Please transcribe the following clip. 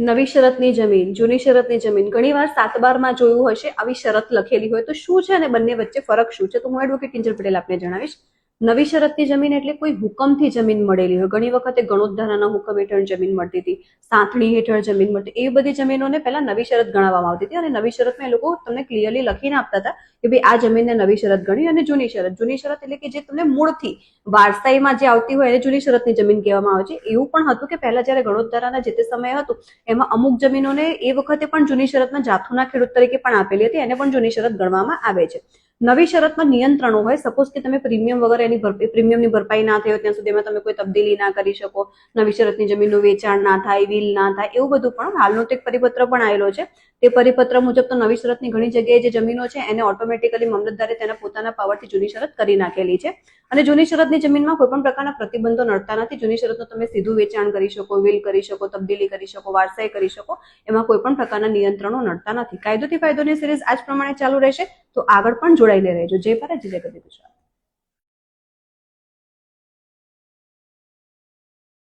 નવી શરતની જમીન, જૂની શરતની જમીન. ઘણીવાર સાતબારમાં જોયું હશે આવી શરત લખેલી હોય તો શું છે અને બંને વચ્ચે ફરક શું છે? તો હું એડવોકેટ કિંજલ પટેલ આપને જણાવીશ. નવી શરતની જમીન એટલે કોઈ હુકમથી જમીન મળેલી હોય. ઘણી વખતે ગણોદ્ધારાના હુકમ હેઠળ જમીન મળતી હતી, સાંથણી હેઠળ જમીન મળતી એવી બધી જમીનોને પહેલા નવી શરત ગણાવવામાં આવતી હતી અને નવી શરતમાં એ લોકો તમને ક્લિયરલી લખીને આપતા હતા કે ભાઈ આ જમીનને નવી શરત ગણી અને જૂની શરત. જૂની શરત એટલે કે જે તમને મૂળથી વારસાઈમાં જે આવતી હોય એને જૂની શરતની જમીન કહેવામાં આવે છે. એવું પણ હતું કે પહેલા જ્યારે ગણોદ્ધારાના જે તે સમયે હતું, એમાં અમુક જમીનોને એ વખતે પણ જૂની શરતમાં જાથુના ખેડૂત તરીકે પણ આપેલી હતી, એને પણ જૂની શરત ગણવામાં આવે છે. નવી શરતમાં નિયંત્રણો હોય સપોઝ કે તમે પ્રીમિયમ વગર એની પ્રીમિયમની ભરપાઈ ના થઈ હોય ત્યાં સુધીમાં તમે કોઈ તબદીલી ના કરી શકો, નવી શરતની જમીનનું વેચાણ ના થાય વીલ ના થાય, એવું બધું પણ હાલનો એક પરિપત્ર પણ આવેલો છે. તે પરિપત્ર મુજબ તો નવી શરતની ઘણી જગ્યાએ જે જમીનો છે, એને ઓટોમેટિકલી મામલતદારે તેના પોતાના પાવરથી જૂની શરત કરી નાખેલી છે. અને જૂની શરતની જમીનમાં કોઈ પણ પ્રકારના પ્રતિબંધો નડતા નથી. જૂની શરતનું તમે સીધું વેચાણ કરી શકો વીલ કરી શકો, તબદીલી કરી શકો, વારસાઈ કરી શકો, એમાં કોઈ પણ પ્રકારના નિયંત્રણો નડતા નથી. કાયદોથી ફાયદોની સિરીઝ આજ પ્રમાણે ચાલુ રહેશે. તો આગળ પણ જોડાઈને રહેજો. જય ભારત જય જગત ગુજરાત.